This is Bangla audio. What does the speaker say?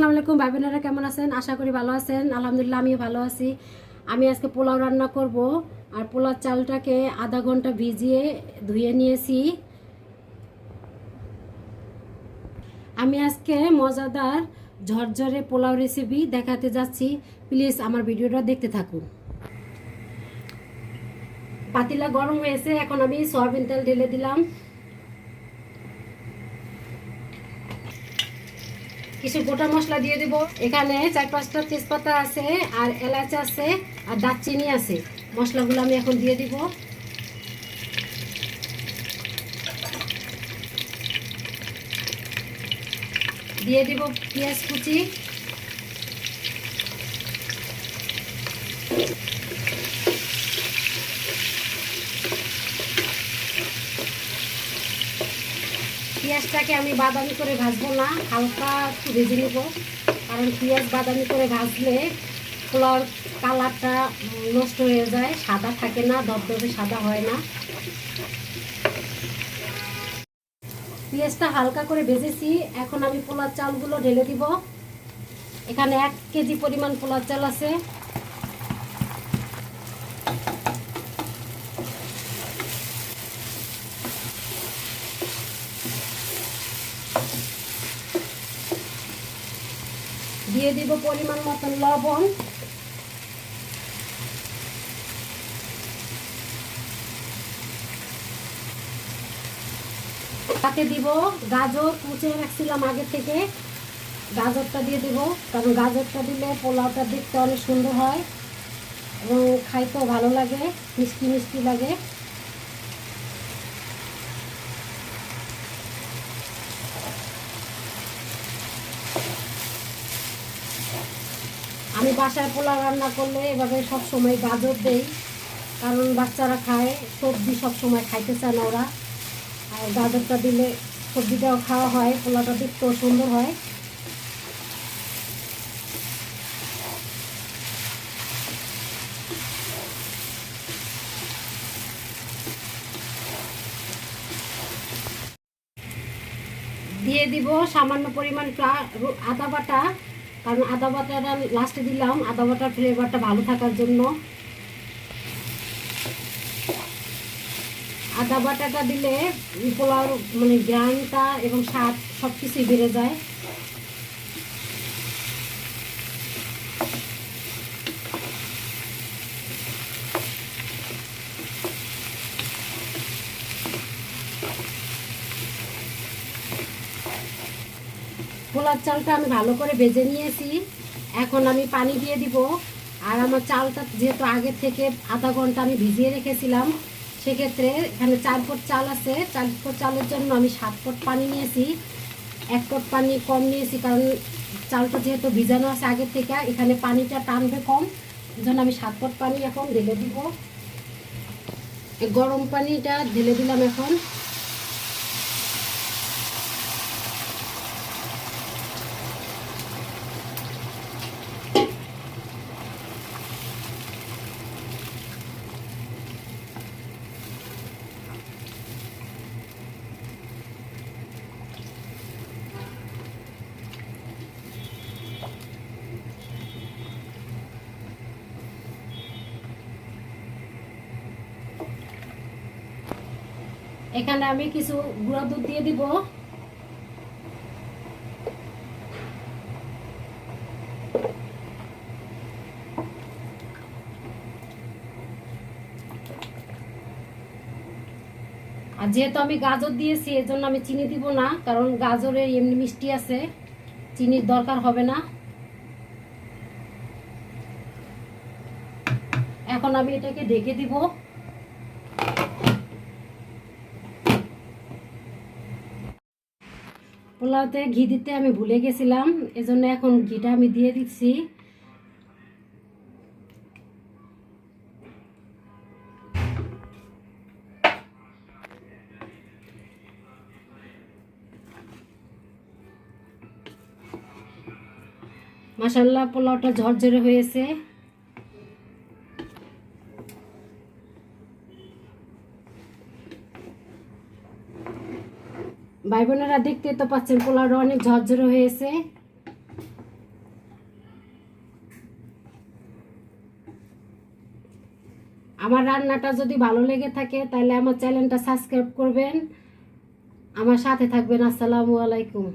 আসসালামু আলাইকুম ভাই বোনেরা কেমন আছেন? আশা করি ভালো আছেন। আলহামদুলিল্লাহ, আমিও ভালো আছি। আমি আজকে পোলাও রান্না করব। আর পোলাও চালটাকে আধা ঘণ্টা ভিজিয়ে ধুয়ে নিয়েছি। আমি আজকে মজাদার, ঝরঝরে পোলাও রেসিপি দেখাতে যাচ্ছি। প্লিজ আমার ভিডিওটা দেখতে থাকুন। পাতিলা গরম হয়েছে, এখন আমি সয়াবিন তেল ঢেলে দিলাম। কিছু গোটা মশলা দিয়ে দেব। এখানে চার পাঁচটা তেজপাতা আছে, আর এলাচ আছে, আর দারচিনি আছে। মশলাগুলো আমি এখন দিয়ে দিব। দিয়ে দিব পেঁয়াজ কুচি। পেঁয়াজটাকে আমি বাদামি করে ভাজবো না, হালকা একটু ভেজে নেব। কারণ পেঁয়াজ বাদামি করে ভাজলে পোলাওর কালারটা নষ্ট হয়ে যায়, সাদা থাকে না, ধবধবে সাদা হয় না। পেঁয়াজটা হালকা করে ভেজেছি, এখন আমি পোলার চালগুলো ঢেলে দিব। এখানে এক কেজি পরিমাণ পোলার চাল আছে। দিয়ে দিব পরিমাণ মতন লবণ। তাতে দিব গাজর, কুচে রাখছিলাম আগে থেকে। গাজরটা দিয়ে দিব, কারণ গাজরটা দিলে পোলাওটা দেখতে অনেক সুন্দর হয় এবং খাইতেও ভালো লাগে, মিষ্টি মিষ্টি লাগে। আমি বাসায় পোলাও রান্না করলে এভাবে সব সময় গাজর দেই, কারণ বাচ্চারা খায়, সবজি সব সময় খাইতে চায় না ওরা। আর গাজরটা দিলে সবজিটাও খাওয়া হয় পোলাটা দেখতেও সুন্দর হয়। দিয়ে দিব সামান্য পরিমাণ আদা বাটা। কারণ আদা বাটাটা লাস্টে দিলাম, আদা বাটার ফ্লেভারটা ভালো থাকার জন্য। আদা বাটাটা দিলে পোলাওর মানে গ্রানটা এবং স্বাদ সব কিছুই বেড়ে যায়। পোলার চালটা আমি ভালো করে ভেজে নিয়েছি। এখন আমি পানি দিয়ে দিব। আর আমার চালটা যেহেতু আগে থেকে আধা ঘণ্টা আমি ভিজিয়ে রেখেছিলাম, সেক্ষেত্রে এখানে চার ফুট চাল আছে। চার ফুট চালের জন্য আমি সাত ফুট পানি নিয়েছি। এক ফুট পানি কম নিয়েছি কারণ চালটা যেহেতু ভিজানো আছে আগে থেকে, এখানে পানিটা টানবে কম। জন্য আমি সাত ফুট পানি এখন ঢেলে দিব। গরম পানিটা ঢেলে দিলাম এখন। এখানে আমি কিছু গুঁড়া দুধ দিয়ে দিব। আর যেহেতু আমি গাজর দিয়েছি এর জন্য আমি চিনি দিব না, কারণ গাজরে এমনি মিষ্টি আছে, চিনির দরকার হবে না। এখন আমি এটাকে ঢেকে দিব। পোলাওতে ঘি দিতে আমি ভুলে গেছিলাম, এজন্য এখন ঘিটা আমি দিয়ে দিচ্ছি। মাসাল্লাহ পোলাওটা ঝরঝরে হয়েছে। ভাই বোনেরা দেখতে তো পাচ্ছেন পোলাওটা অনেক ঝরঝর হয়েছে। আমার রান্নাটা যদি ভালো লেগে থাকে, তাহলে আমার চ্যানেলটা সাবস্ক্রাইব করবেন। আমার সাথে থাকবেন, আসসালামু আলাইকুম।